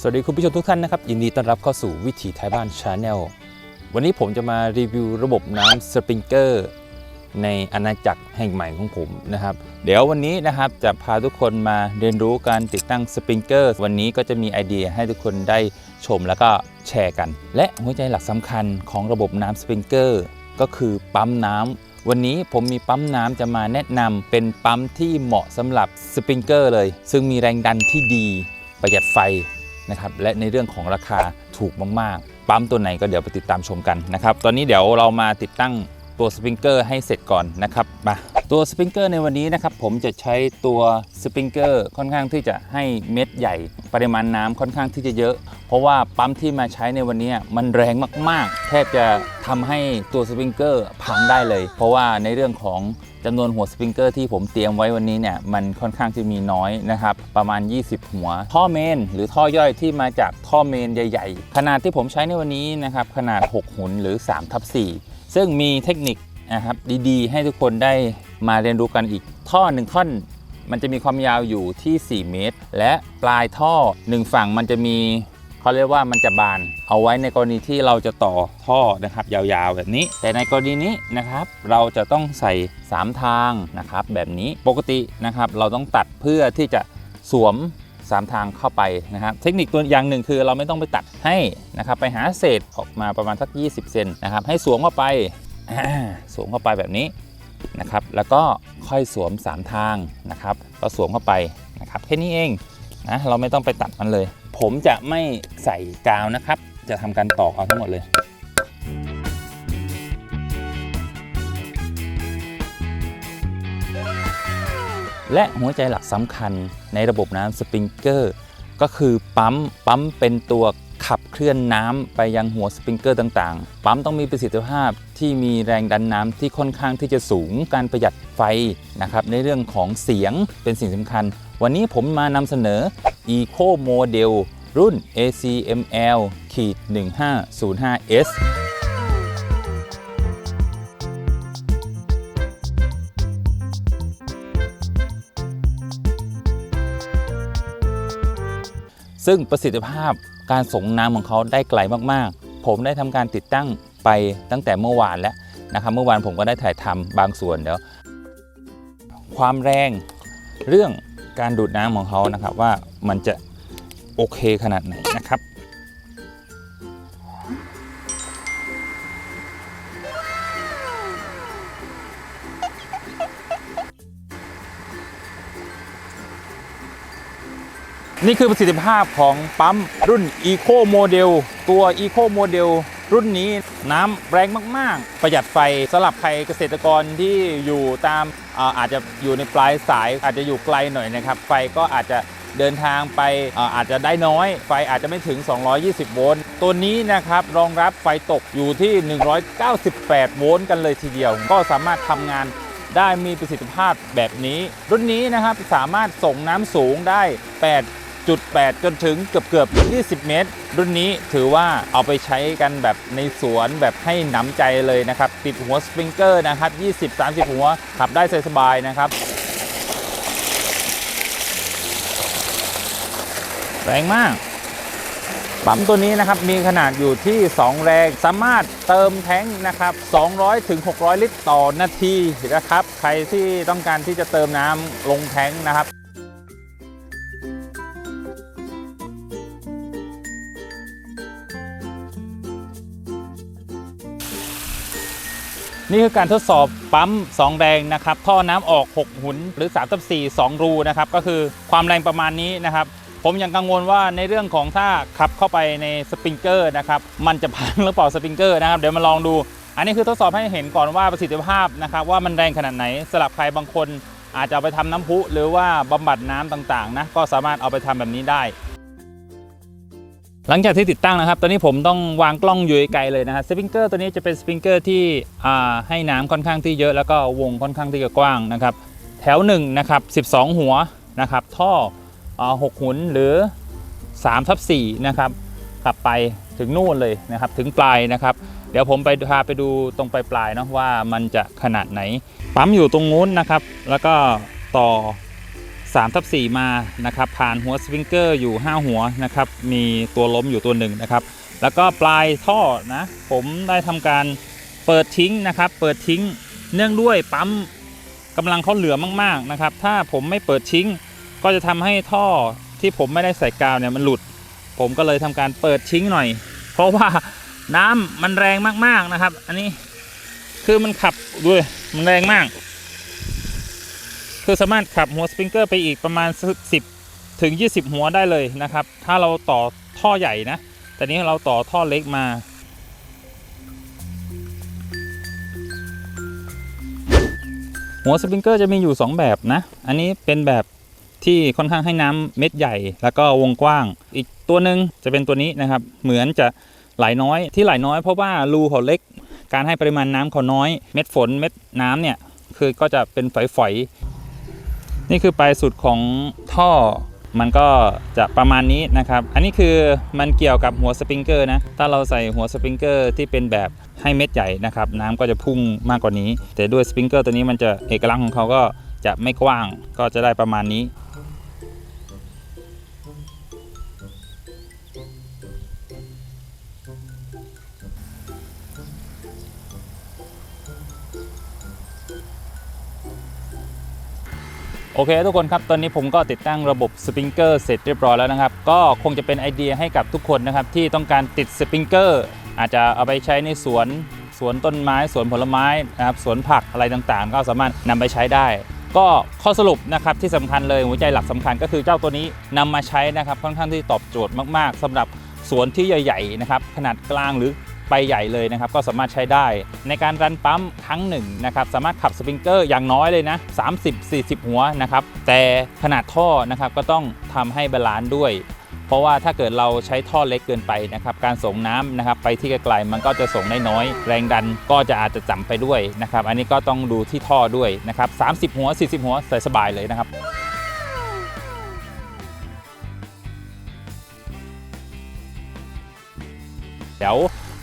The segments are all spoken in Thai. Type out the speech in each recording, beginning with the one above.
สวัสดีคุณผู้ชมทุกท่านนะครับ ยินดีต้อนรับเข้าสู่วิถีไทยบ้านชาแนลวันนี้ผมจะมารีวิวระบบน้ำสปริงเกอร์ในอาณาจักรแห่งใหม่ของผมนะครับ เดี๋ยววันนี้นะครับจะพาทุกคนมาเรียนรู้การติดตั้งสปริงเกอร์วันนี้ก็จะมีไอเดียให้ทุกคนได้ชมแล้วก็แชร์กัน และหัวใจหลักสำคัญของระบบน้ำสปริงเกอร์ก็คือปั๊มน้ำวันนี้ผมมีปั๊มน้ำจะมาแนะนำเป็นปั๊มที่เหมาะสำหรับสปริงเกอร์เลย ซึ่งมีแรงดันที่ดี ประหยัดไฟ นะครับและในเรื่องของราคาถูกมากๆ ปั๊มตัวไหนก็เดี๋ยวไปติดตามชมกันนะครับ ตอนนี้เดี๋ยวเรามาติดตั้งตัวสปริงเกอร์ให้เสร็จก่อนนะครับมา ตัวสปริงเกอร์ในวันนี้นะครับผมจะใช้ตัวสปริงเกอร์ค่อนข้างที่จะให้เม็ดใหญ่ ปริมาณน้ำค่อนข้างที่จะเยอะ เพราะว่าปั๊มที่มาใช้ในวันนี้มันแรงมากๆ แทบจะทำให้ตัวสปริงเกอร์พังได้เลย เพราะว่าในเรื่องของจำนวนหัวสปริงเกอร์ที่ผมเตรียมไว้วันนี้เนี่ยมันค่อนข้างจะมีน้อยนะครับ ประมาณ 20 หัว ท่อเมน หรือท่อย่อยที่มาจากท่อเมนใหญ่ ๆ ขนาดที่ผมใช้ในวันนี้นะครับขนาด 6 หุนหรือ3ทับ4ซึ่งมีเทคนิค นะครับดีๆ ให้ทุกคนได้มาเรียนรู้กันอีก ท่อหนึ่งท่อนมันจะมีความยาวอยู่ที่ 4 เมตร และปลายท่อ1ฝั่งมันจะมีเขาเรียกว่ามันจะบานเอาไว้ในกรณีที่เราจะต่อท่อนะครับ ยาวๆแบบนี้ แต่ในกรณีนี้นะครับ เราจะต้องใส่ 3 ทางนะครับ แบบนี้ปกตินะครับ เราต้องตัดเพื่อที่จะสวม 3 ทางเข้าไปนะครับ เทคนิคตัวอย่างหนึ่งคือเราไม่ต้องไปตัดให้นะครับ ไปหาเศษออกมาประมาณสัก 20 เซนนะครับ ให้สวมเข้าไป สวมเข้าไปแบบนี้นะครับ แล้วก็ค่อยสวม 3 ทางนะครับ ก็สวมเข้าไปนะครับแค่นี้เองนะเราไม่ต้องไปตัดมันเลย ผมจะไม่ใส่กาวนะครับ จะทำการตอกเอาทั้งหมดเลยและหัวใจหลักสำคัญในระบบน้ำสปริงเกอร์ ก็คือปั๊ม ปั๊มเป็นตัว ขับเคลื่อนน้ำไปยังหัวสปริงเกอร์ต่างๆ ปั๊มต้องมีประสิทธิภาพที่มีแรงดันน้ำที่ค่อนข้างที่จะสูง การประหยัดไฟนะครับ ในเรื่องของเสียงเป็นสิ่งสำคัญ วันนี้ผมมานำเสนอ Eco Model รุ่น ACML ขีด 1505S ซึ่งประสิทธิภาพ การส่งน้ำของเขาได้ไกลมากๆ ผมได้ทำการติดตั้งไปตั้งแต่เมื่อวานแล้วนะครับ เมื่อวานผมก็ได้ถ่ายทำบางส่วนเดี๋ยวความแรงเรื่องการดูดน้ำของเขานะครับว่ามันจะโอเคขนาดไหนนะครับ นี่คือประสิทธิภาพของปั๊มรุ่น Eco Model ตัว Eco Model รุ่นนี้น้ำแรงมาก ๆ ประหยัดไฟสำหรับใครเกษตรกรที่อยู่ตามอาอาจจะอยู่ในปลายสาย อาจจะอยู่ไกลหน่อยนะครับ ไฟก็อาจจะเดินทางไปอาอาจจะได้น้อย ไฟอาจจะไม่ถึง 220 โวลต์ ตัวนี้นะครับรองรับไฟตกอยู่ที่ 198 โวลต์กันเลยทีเดียว ก็สามารถทำงานได้มีประสิทธิภาพแบบนี้ รุ่นนี้นะครับสามารถส่งน้ำสูงได้ 8.8จนถึงเกือบเกือบ 20 เมตร รุ่นนี้ถือว่าเอาไปใช้กันแบบในสวนแบบให้หนำใจเลยนะครับ ติดหัวสปริงเกอร์นะครับ 20-30 หัว ขับได้สบายๆนะครับแรงมาก ปั๊มตัวนี้นะครับมีขนาดอยู่ที่ 2 แรง สามารถเติมแท้งนะครับ 200ถึง600 ลิตรต่อนาทีนะครับ ใครที่ต้องการที่จะเติมน้ำลงแท้งนะครับ นี่คือการทดสอบปั๊ม 2 แรงนะครับ ท่อน้ำออก 6 หุนหรือ3ตับ4 2รูนะครับ ก็คือความแรงประมาณนี้นะครับ ผมยังกังวลว่าในเรื่องของถ้าขับเข้าไปในสปริงเกอร์นะครับ มันจะพังหรือเปล่าสปริงเกอร์นะครับ เดี๋ยวมาลองดู อันนี้คือทดสอบให้เห็นก่อนว่าประสิทธิภาพนะครับ ว่ามันแรงขนาดไหนสำหรับใครบางคนอาจจะเอาไปทำน้ำพุ หรือว่าบำบัดน้ำต่างๆนะก็สามารถเอาไปทำแบบนี้ได้ หลังจากที่ติดตั้งนะครับ ตอนนี้ผมต้องวางกล้องอยู่ไกลๆเลยนะครับสปริงเกอร์ตัวนี้จะเป็นสปริงเกอร์ที่ให้น้ำค่อนข้างที่เยอะแล้วก็วงค่อนข้างที่จะกว้างนะครับ แถวหนึ่งนะครับ12 หัวนะครับ ท่ออาหกหุนหรือ3ทับ4นะครับขับไปถึงนู่นเลยนะครับ ถึงปลายนะครับ เดี๋ยวผมไปพาไปดูตรงปลายๆเนาะว่ามันจะขนาดไหน ปั๊มอยู่ตรงนู้นนะครับ แล้วก็ต่อ 3ทับ4มานะครับผ่านหัวสปริงเกอร์อยู่ 5 หัวนะครับมีตัวล้มอยู่ตัวหนึ่งนะครับแล้วก็ปลายท่อนะผมได้ทำการเปิดทิ้งนะครับเปิดทิ้งเนื่องด้วยปั๊มกำลังเขาเหลือมากๆนะครับถ้าผมไม่เปิดทิ้ง ก็จะทำให้ท่อที่ผมไม่ได้ใส่กาวเนี่ยมันหลุด ผมก็เลยทำการเปิดทิ้งหน่อย เพราะว่าน้ำมันแรงมากๆนะครับ อันนี้คือมันขับด้วยมันแรงมาก คือสามารถขับหัวสปริงเกอร์ไปอีกประมาณสัก10 ถึง 20 หัวได้เลยนะครับ ถ้าเราต่อท่อใหญ่นะ แต่นี้เราต่อท่อเล็กมา หัวสปริงเกอร์จะมีอยู่ 2 แบบนะ อันนี้เป็นแบบที่ค่อนข้างให้น้ำเม็ดใหญ่ แล้วก็วงกว้าง อีกตัวหนึ่งจะเป็นตัวนี้นะครับ เหมือนจะไหลน้อยที่ไหลน้อยเพราะว่ารูเขาเล็ก การให้ปริมาณน้ำเขาน้อย เม็ดฝนเม็ดน้ำเนี่ยคือก็จะเป็นฝอยๆ นี่คือปลายสุดของท่อมันก็จะประมาณนี้นะครับ อันนี้คือมันเกี่ยวกับหัวสปริงเกอร์นะ ถ้าเราใส่หัวสปริงเกอร์ที่เป็นแบบให้เม็ดใหญ่นะครับ น้ำก็จะพุ่งมากกว่านี้ แต่ด้วยสปริงเกอร์ตัวนี้มันจะเอกลักษณ์ของเขาก็จะไม่กว้างก็จะได้ประมาณนี้ โอเคทุกคนครับ ตอนนี้ผมก็ติดตั้งระบบสปริงเกอร์เสร็จเรียบร้อยแล้วนะครับ ก็คงจะเป็นไอเดียให้กับทุกคนนะครับ ที่ต้องการติดสปริงเกอร์อาจจะเอาไปใช้ในสวนสวนต้นไม้ สวนผลไม้นะครับสวนผักอะไรต่างๆ ก็สามารถนำไปใช้ได้ ก็ข้อสรุปนะครับที่สำคัญเลยหัวใจหลักสำคัญก็คือเจ้าตัวนี้นำมาใช้นะครับค่อนข้างที่ตอบโจทย์มาก ๆสำหรับสวนที่ใหญ่ๆนะครับขนาดกลางหรือ ไปใหญ่เลยนะครับก็สามารถใช้ได้ ในการรันปั๊มครั้งหนึ่งนะครับสามารถขับสปริงเกอร์อย่างน้อยเลยนะ 30-40 หัวนะครับแต่ขนาดท่อนะครับก็ต้องทำให้บาลานซ์ด้วย เพราะว่าถ้าเกิดเราใช้ท่อเล็กเกินไปนะครับการส่งน้ำนะครับไปที่ไกลๆมันก็จะส่งได้น้อย แรงดันก็จะอาจจะจำไปด้วยนะครับอันนี้ก็ต้องดูที่ท่อด้วยนะครับ30 หัว 40 หัวใส่สบายเลยนะครับเดี๋ยว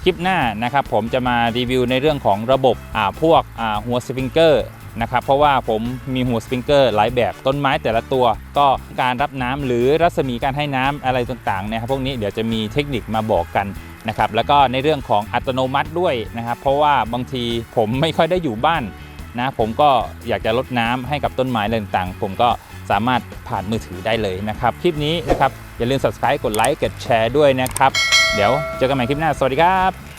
คลิปหน้านะครับผมจะมารีวิวในเรื่องของระบบอ่าพวกอ่าหัวสปริงเกอร์นะครับเพราะว่าผมมีหัวสปริงเกอร์หลายแบบต้นไม้แต่ละตัว ก็การรับน้ำหรือรัศมีการให้น้ำอะไรต่างๆนะครับพวกนี้เดี๋ยวจะมีเทคนิคมาบอกกันนะครับแล้วก็ในเรื่องของอัตโนมัติด้วยนะครับ เพราะว่าบางทีผมไม่ค่อยได้อยู่บ้านนะผมก็อยากจะลดน้ำให้กับต้นไม้อะไรต่างๆ ผมก็สามารถผ่านมือถือได้เลยนะครับ คลิปนี้นะครับอย่าลืม subscribe กดไลค์กดแชร์ด้วยนะครับ เดี๋ยวเจอกันใหม่คลิปหน้า สวัสดีครับ